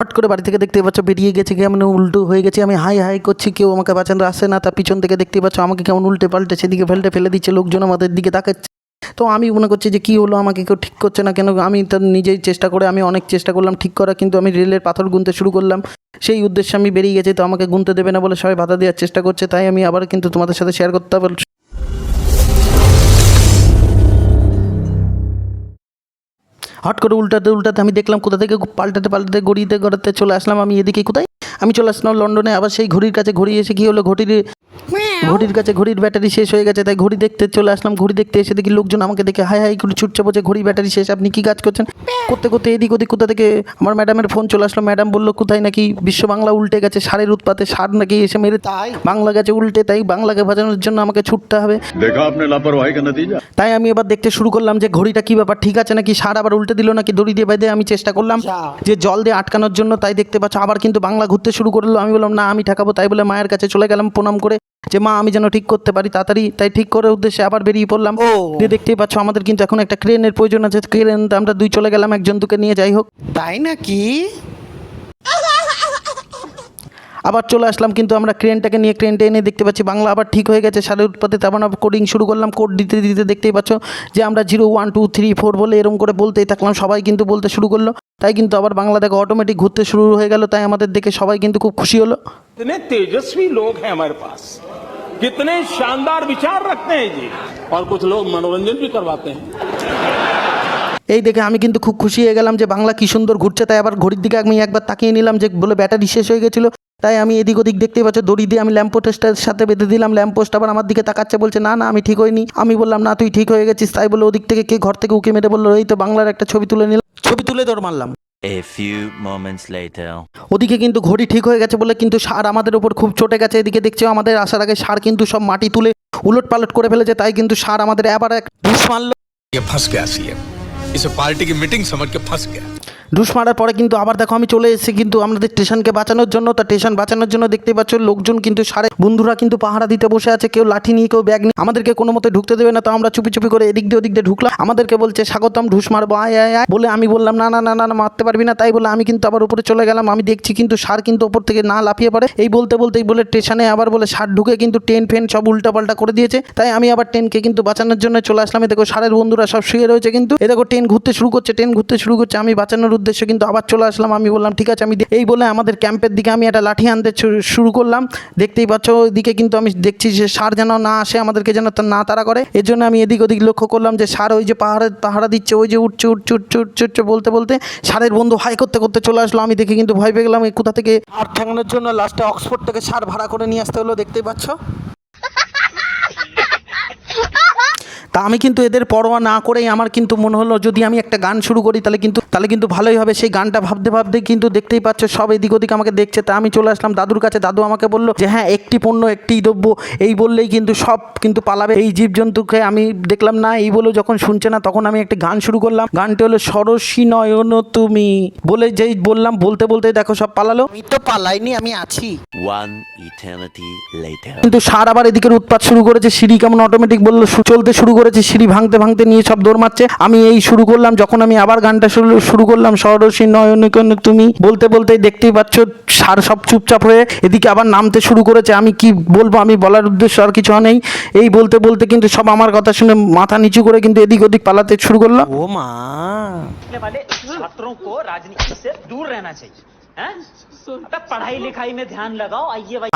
Hot করে বাড়ি থেকে দেখতে পাচ্ছ, বেরিয়ে গেছে, কেমন উল্টো হয়ে গেছে, আমি হাই হাই করছি, কেউ আমাকে বাঁচানো আসে না, তার পিছন থেকে দেখতে পাচ্ছ, আমাকে কেমন উল্টে পাল্টে, সেদিকে ফেলতে ফেলে দিচ্ছে, লোকজন আমাদের দিকে তাকাচ্ছে। তো আমি মনে করছি যে কী হলো, আমাকে কেউ ঠিক করছে না কেন, আমি তো নিজেই চেষ্টা করে, আমি অনেক চেষ্টা করলাম ঠিক করা, কিন্তু আমি রেলের পাথর গুনতে শুরু করলাম। সেই উদ্দেশ্যে আমি বেরিয়ে গেছি, তো আমাকে গুনতে দেবে না বলে সবাই বাধা দেওয়ার চেষ্টা করছে, তাই আমি আবার কিন্তু তোমাদের সাথে শেয়ার করতে হবে। হট করে উল্টাতে উল্টাতে আমি দেখলাম কোথা থেকে পাল্টাতে পাল্টাতে গড়িতে গড়াতে চলে আসলাম আমি এদিকে কোথায়? আমি চলে আসলাম লন্ডনে, আবার সেই ঘড়ির কাছে ঘড়ি এসে কি হলো? ঘড়ির ঘড়ির কাছে ঘড়ির ব্যাটারি শেষ হয়ে গেছে তাই ঘড়ি দেখতে চলে আসলাম। ঘড়ি দেখতে এসে দেখি লোকজন আমাকে দেখে হাই হাই করে ছুটছে বলছে ঘড়ি ব্যাটারি শেষ আপনি কি কাজ করছেন? করতে করতে এদিক ওদিক কোথা থেকে আমার ম্যাডামের ফোন চলে আসলো। ম্যাডাম বলল কোথায় নাকি বিশ্ব বাংলা উল্টে গেছে সারের উৎপাতে সার নাকি এসে মেরে তাই? বাংলা গেছে উল্টে তাই বাংলাকে ভাজানোর জন্য আমাকে ছুটতে হবে। তাই আমি এবার দেখতে শুরু করলাম যে ঘড়িটা কি ব্যাপার? ঠিক আছে নাকি? সার আবার উল্টে দিল নাকি? দড়ি দিয়ে বেঁধে আমি চেষ্টা করলাম আচ্ছা। যে জল দিয়ে আটকানোর জন্য তাই দেখতে পাচ্ছ আবার কিন্তু বাংলা ঘুরতে শুরু করল। আমি বললাম না আমি ঠেকাবো। তাই বলে মায়ের কাছে চলে গেলাম প্রণাম করে। যে মা আমি যেন ঠিক করতে পারি তাড়াতাড়ি। তাই ঠিক করার উদ্দেশ্যে আবার বেরিয়ে পড়লাম। ও। দিয়ে দেখতেই পাচ্ছ আমাদের কিন্তু এখন একটা ক্রেনের প্রয়োজন আছে। ক্রেন আমরা দুই চলে গেলাম একজন দুকে নিয়ে যাই হোক। তাই নাকি? আবার চলে আসলাম কিন্তু আমরা ক্রেনটাকে নিয়ে ক্রেনটা এনে দেখতে পাচ্ছি বাংলা আবার ঠিক হয়ে গেছে সারের উৎপাতে তেমন কোডিং শুরু করলাম কোড দিতে দিতে দেখতেই পাচ্ছ যে আমরা zero one two three four বলে এরকম করে বলতেই থাকলাম সবাই কিন্তু বলতে শুরু করলো তাই কিন্তু আবার বাংলা দেখে অটোমেটিক ঘুরতে শুরু হয়ে গেল তাই আমাদের দেখে সবাই কিন্তু খুব খুশি হলো कितने तेजस्वी लोग हैं हमारे पास कितने शानदार विचार रखते हैं जी और कुछ लोग मनोरंजन भी करवाते हैं এই দেখে আমি কিন্তু খুব খুশি হয়ে গেলাম যে বাংলা কি সুন্দর ঘুরছে তাই আবার ঘড়ির দিকে আমি একবার তাকিয়ে নিলাম যে বলে ব্যাটারি শেষ হয়ে গেছিলো তাই আমি এদিক ওদিক দেখতেই পাচ্ছ দড়ি দিয়ে আমি ল্যাম্পপোস্টের সাথে বেঁধে দিলাম ল্যাম্পপোস্ট আবার আমার দিকে তাকাচ্ছে বলছে না না আমি ঠিক হইনি আমি বললাম না তুই ঠিক হয়ে গেছিস তাই বলে ওদিক থেকে কে ঘর থেকে উকি মেরে বললো এই তো বাংলার একটা ছবি তুলে নিলাম ছবি তুলে দৌড় মারলাম A few moments later. ওদিকে কিন্তু ঘড়ি ঠিক হয়ে গেছে বলে কিন্তু সার আমাদের উপর খুব চটে গেছে এদিকে দেখছো আমাদের আসার আগে সার কিন্তু সব মাটি তুলে উলট পালট করে ফেলেছে তাই কিন্তু সার আমাদের আবার এক ঢুস মারলো ये फंस गया सीएम इसे पार्टी की मीटिंग समझ के फंस गया ঢুস মারার পরে কিন্তু আবার দেখো আমি চলে এসেছি কিন্তু আমাদের স্টেশনকে বাঁচানোর জন্য। তা স্টেশন বাঁচানোর জন্য দেখতে পাচ্ছ লোকজন কিন্তু সারে বন্ধুরা কিন্তু পাহারা দিতে বসে আছে, কেউ লাঠি নিয়ে, কেউ ব্যাগ নিয়ে। আমাদেরকে কোনো মতে ঢুকতে দেবে না তো আমরা চুপি চুপি করে এদিক দিয়ে ওদিক দিয়ে ঢুকলাম। আমাদেরকে বলছে, স্বাগতম, ঢুস মারবো। আয় আয় আয়। বলে আমি বললাম, না না না না মারতে পারবি না। তাই বলে আমি কিন্তু আবার উপরে চলে গেলাম। আমি দেখছি কিন্তু সার কিন্তু ওপর থেকে না লাফিয়ে পড়ে। এই বলতে, বলতেই বলে স্টেশনে আবার বলে, সার ঢুকে কিন্তু ট্রেন ফেন সব উল্টাপাল্টা করে দিয়েছে। তাই আমি আবার ট্রেনকে কিন্তু বাঁচানোর জন্য চলে আসলাম। এ দেখো, সারের বন্ধুরা সব শুয়ে রয়েছে কিন্তু। এ দেখো ট্রেন ঘুরতে শুরু করছে ট্রেন ঘুরতে শুরু করছে। আমি বাঁচানোর উদ্দেশ্যে কিন্তু আবার চলে আসলাম। আমি বললাম, ঠিক আছে, আমি এই বলে আমাদের ক্যাম্পের দিকে আমি একটা লাঠি আনতে শুরু করলাম। দেখতেই পাচ্ছ, ওইদিকে কিন্তু আমি দেখছি যে সার যেন না আসে, আমাদেরকে যেন না তারা করে। এর জন্য আমি এদিক ওদিক লক্ষ্য করলাম যে সার ওই যে পাহাড়ে, পাহারা দিচ্ছে, ওই যে উঠছে উঠছে উঠছে উঠছে উঠছে বলতে বলতে সারের বন্ধু হাই করতে করতে চলে আসলো। আমি দেখে কিন্তু ভয় পেয়ে গেলাম কোথা থেকে আর ঠেকানোর জন্য? লাস্টে অক্সফোর্ড থেকে সার ভাড়া করে নিয়ে আসতে হলো, দেখতেই পাচ্ছ। তা আমি কিন্তু এদের পরোয়া না করেই আমার কিন্তু মনে হলো যদি আমি একটা গান শুরু করি তাহলে কিন্তু তাহলে কিন্তু ভালোই হবে। সেই গানটা ভাবতে ভাবতে কিন্তু দেখতেই পাচ্ছ সব এদিক ওদিক আমাকে দেখছে। তা আমি চলে আসলাম দাদুর কাছে। দাদু আমাকে বলল যে হ্যাঁ একটি পণ্য একটি দ্রব্য এই বললেই কিন্তু সব কিন্তু পালাবে। এই জীবজন্তুকে আমি দেখলাম না এই বলে যখন শুনছে না তখন আমি একটি গান শুরু করলাম। গানটি হলো সরসী নয়ন তুমি। বলে যেই বললাম বলতে বলতে দেখো সব পালালো। আমি তো পালাইনি আমি আছি। কিন্তু সার আবার এদিকের উৎপাত শুরু করেছে। সিঁড়ি কেমন অটোমেটিক বলল চলতে শুরু করেছে সিঁড়ি ভাঙতে ভাঙতে নিয়ে সব দৌড় মারছে আমি এই শুরু করলাম যখন আমি আবার গানটা শুরু শুরু করলাম সরসী নয়নিকন তুমি বলতে বলতে দেখতেই পাচ্ছ সার সব চুপচাপ হয়ে এদিকে আবার নামতে শুরু করেছে আমি কি বলবো আমি বলার উদ্দেশ্য আর কিছু নেই এই বলতে বলতে কিন্তু সব আমার কথা শুনে মাথা নিচু করে কিন্তু এদিক ওদিক পালাতে শুরু করলো ও মা पढ़ने वाले छात्रों को राजनीति से दूर रहना चाहिए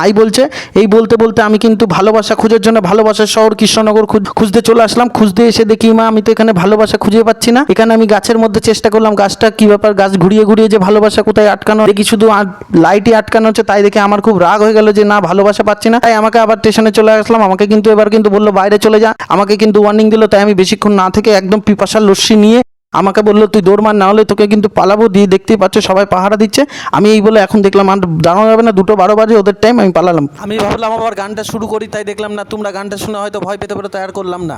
তাই বলছে, এই বলতে বলতে আমি কিন্তু ভালোবাসা খোঁজার জন্য ভালোবাসা শহর কৃষ্ণনগর খুঁজতে চলে আসলাম। খুঁজতে এসে দেখি, মা, আমি তো এখানে ভালোবাসা খুঁজে পাচ্ছি না। এখানে আমি গাছের মধ্যে চেষ্টা করলাম, গাছটা কি ব্যাপার? গাছ ঘুরিয়ে ঘুরিয়ে যে ভালোবাসা কোথায় আটকানো? দেখি শুধু লাইটই আটকানো হচ্ছে, তাই দেখে আমার খুব রাগ হয়ে গেল যে, না, ভালোবাসা পাচ্ছি না। তাই আমাকে আবার স্টেশনে চলে আসলাম। আমাকে কিন্তু এবার কিন্তু বলল, বাইরে চলে যা। আমাকে কিন্তু ওয়ার্নিং দিল, তাই আমি বেশিক্ষণ না থেকে একদম পিপাসার লস্যি নিয়ে আমাকে বলল, তুই দৌড় মার না হলে তোকে কিন্তু পালাবো। দিয়ে দেখতেই পাচ্ছ সবাই পাহারা দিচ্ছে। আমি এই বলে এখন দেখলাম, আর দাঁড়ানো যাবে না, দুটো বারো বাজে, ওদের টাইম আমি পালালাম। আমি ভাবলাম আবার গানটা শুরু করি, তাই দেখলাম না, তোমরা গানটা শুনে হয়তো ভয় পেতে পারো তৈরি করলাম না।